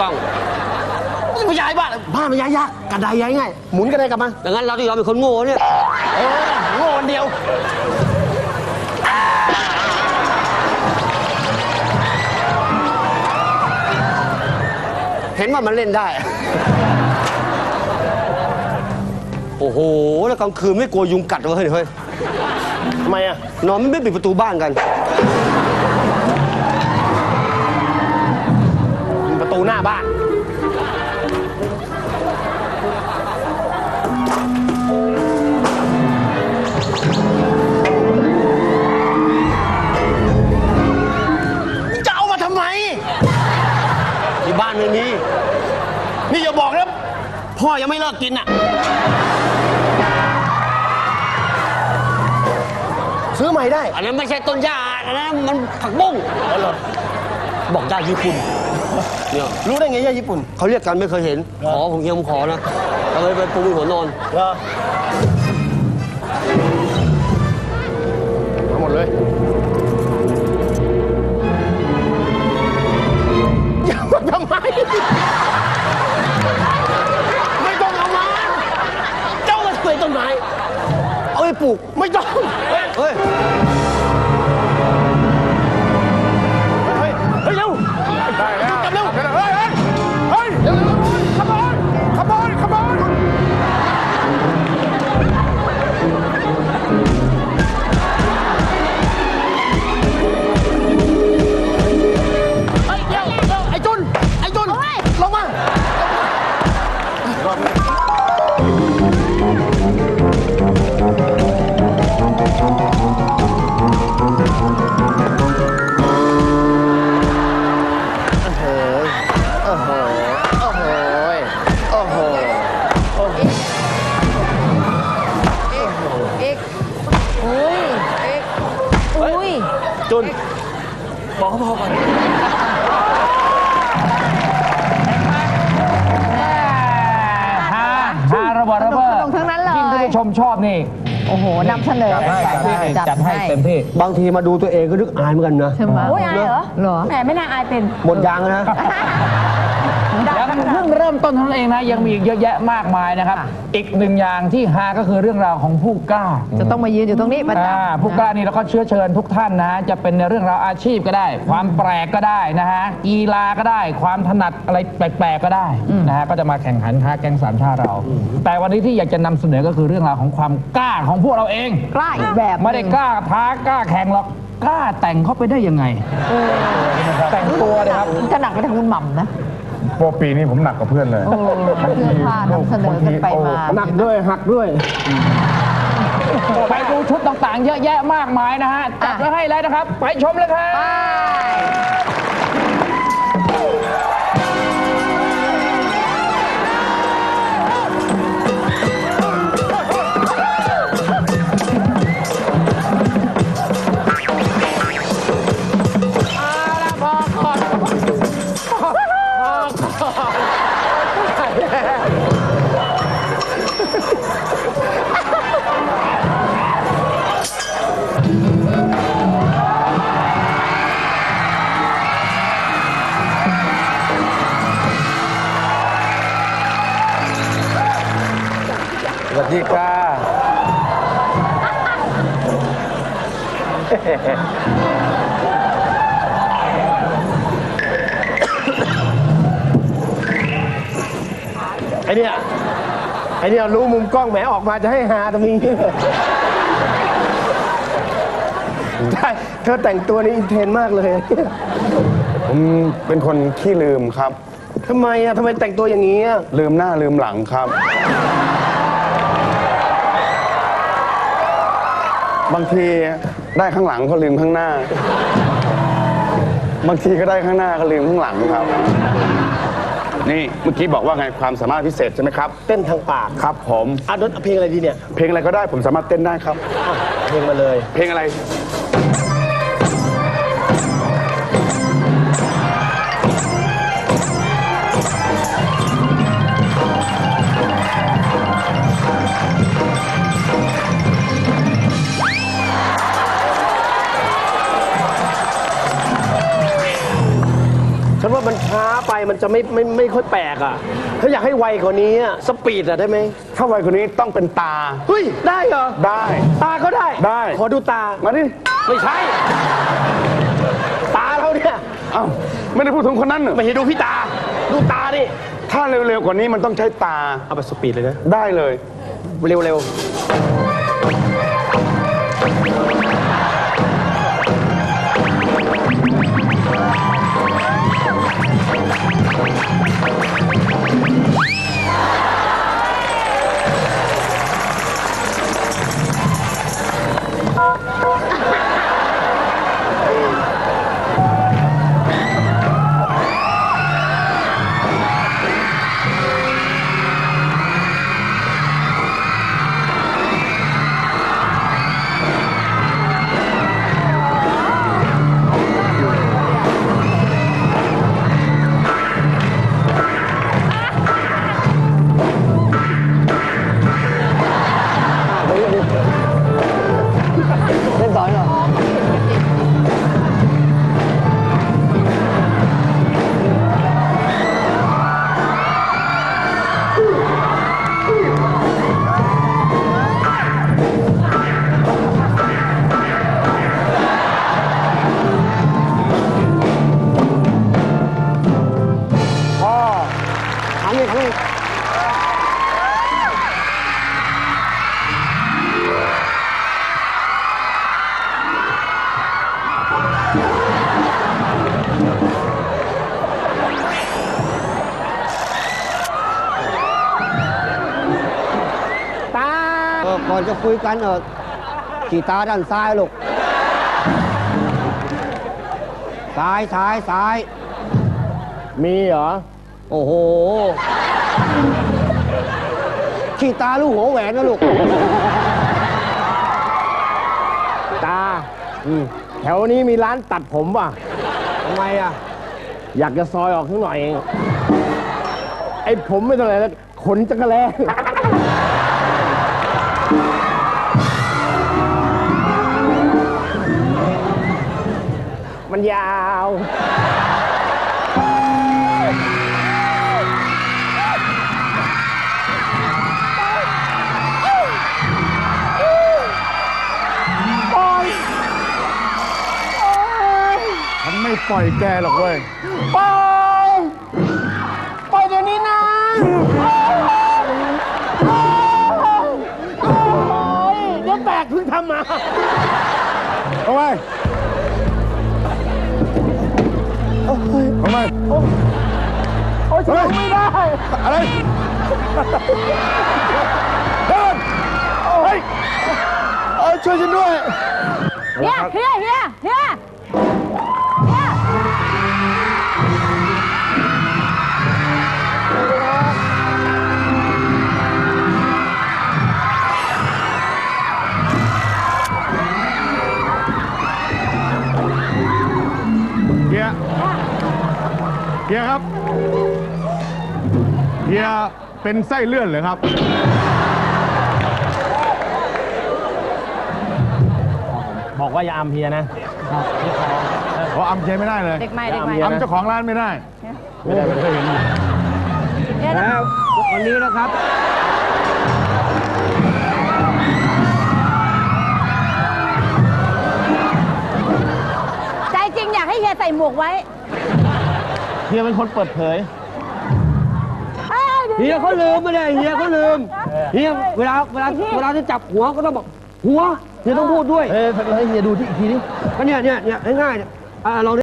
ต้องนี่ไม่ย้ายบ้านบ้านไม่ย้ายยากกระไดย้ายง่ายหมุนกระไดกลับมาดังนั้นเราที่ยอมเป็นคนโง่เนี่ยเออโง่คนเดียวเห็นว่ามันเล่นได้ โอ้โห แล้วกลางคืนไม่กลัวยุงกัดเหรอเฮ้ยเฮ้ยทำไมอะ นอนไม่ปิดประตูบ้านกัน ตูหน้าบ้าน จะเอามาทำไม ที่บ้านไม่มี นี่อย่าบอกนะพ่อยังไม่เลิกกินอะ ซื้อใหม่ได้ อันนั้นไม่ใช่ต้นหญ้าอันนั้นมันผักบุ้ง บอกได้ญี่ปุ่น เนี่ยรู้ได้ไงย่าญี่ปุ่นเขาเรียกกันไม่เคยเห็นขอผมเคียมขอนะเอาไปไปปูมีหัวนอน เหรอ บอกเขาพอก่อนฮาฮาระเบิดระเบ้อสนุกทั้งนั้นเลยยิ่งท่านผู้ชมชอบนี่ โอ้โหนำเสนอจัดให้จัดให้จัดให้เต็มที่ บางทีมาดูตัวเองก็นึกอายเหมือนกันนะใช่ไหมโอ้ยอายเหรอเหรอแหมไม่น่าอายเป็น หมดยางแล้วนะยัง เพิ่งเริ่มต้นเท่านั้นเองนะยังมีอีกเยอะแยะมากมายนะครับ อีกหนึ่งอย่างที่ฮาก็คือเรื่องราวของผู้กล้า จะต้องมายืนอยู่ตรงนี้ประจอ่าำผู้กล้านี่เราก็เชื้อเชิญทุกท่านนะฮะจะเป็นในเรื่องราวอาชีพก็ได้ ความแปลกก็ได้นะฮะกีฬาก็ได้ ความถนัดอะไรแปลกๆก็ได้นะฮะก็จะมาแข่งขันท้าแกงสามชาติเรา แต่วันนี้ที่อยากจะนำเสนอก็คือเรื่องราวของความกล้าของพวกเราเองกล้าอีกแบบหนึ่งไม่ได้กล้าท้ากล้าแข่งหรอกกล้าแต่งเข้าไปได้ยังไง แต่งตัวเลยครับ จะหนักไปทางคุณหม่ำนะ โปรปีนี้ผมหนักกว่าเพื่อนเลยโอ้เสื้อผ้านำเสนอกันไปมาหนักด้วยหักด้วย ไปดูชุดต่างๆ เยอะแยะมากมายนะฮะ จัดไว้ให้แล้วนะครับ ไปชมเลยครับ ดีค่ะไอเนี่ยไอเนี่ยรู้มุมกล้องแหมออกมาจะให้หาตรงนี้ใช่เธอแต่งตัวนี้อินเทรนด์มากเลย ผมเป็นคนขี้ลืมครับ ทำไมอะทำไมแต่งตัวอย่างนี้อะลืมหน้าลืมหลังครับ บางทีได้ข้างหลังก็ลืมข้างหน้า บางทีก็ได้ข้างหน้าก็ลืมข้างหลังครับ นี่เมื่อกี้บอกว่าไงความสามารถพิเศษใช่ไหมครับ เต้นทางปากครับผมอะดนเพลงอะไรดีเนี่ย เพลงอะไรก็ได้ผมสามารถเต้นได้ครับอะเพลงมาเลย เพลงอะไร ช้าไปมันจะไม่ไม่ไม่ค่อยแปลกอะ ถ้าอยากให้ไวกว่านี้อะสปีดอะได้ไหมถ้าไวคนนี้ต้องเป็นตา เฮ้ย ได้เหรอ ได้ ตาก็ได้ได้ ขอดูตา มาดิไม่ใช่ ตาเราเนี่ย เอ้าไม่ได้พูดถึงคนนั้นเหรอไม่เห็นดูพี่ตา ดูตาดิถ้าเร็วๆกว่านี้มันต้องใช้ตาเอาไปสปีดเลยนะได้เลย เร็วเจะคุยกันเออขี่ตาด้านซ้ายลูก ซ้ายซ้ายซ้าย มีเหรอ โอ้โห ขี่ตาลูกหัวแหวนนะลูก ตาแถวนี้มีร้านตัดผมป่ะ ทำไมอะ อยากจะซอยออกข้างหน่อยเอง ไอ้ผมไม่เท่าไหร่แล้วขนจักรแล มันยาวฉันไม่ปล่อยแกหรอกเว้ย ปล่อยปล่อยเดี๋ยวนี้นะโอ้ยเดี๋ยวแตกเพิ่งทำมา เอาไว้ ทำไมโอ้ยฉันทำไม่ได้อะไรเดินเฮ้ยเอ้ยช่วยฉันด้วย เฮียเฮียเฮียเฮีย เฮียครับเฮียเป็นไส้เลื่อนเหรอครับ บอกว่าอย่าอำเฮียนะเพราะอำเฮียไม่ได้เลยเด็กใหม่เด็กใหม่อำเจ้าของร้านไม่ได้ ไม่ได้ไม่ได้เห็นเฮียนะแล้ววันนี้นะครับใจจริงอยากให้เฮียใส่หมวกไว้ เฮียเป็นคนเปิดเผยเอ้ยเดี๋ยวเฮียเขาลืมไม่ได้เฮียเขาลืมเฮียเวลาเวลาเวลาที่จับหัวก็ต้องบอกหัวเฮียต้องพูดด้วยเอ้ยให้เฮียดูที่อีกทีนี้ก็เนี่ยเนี่ยเนี่ยง่ายๆเนี่ยอ่าลอง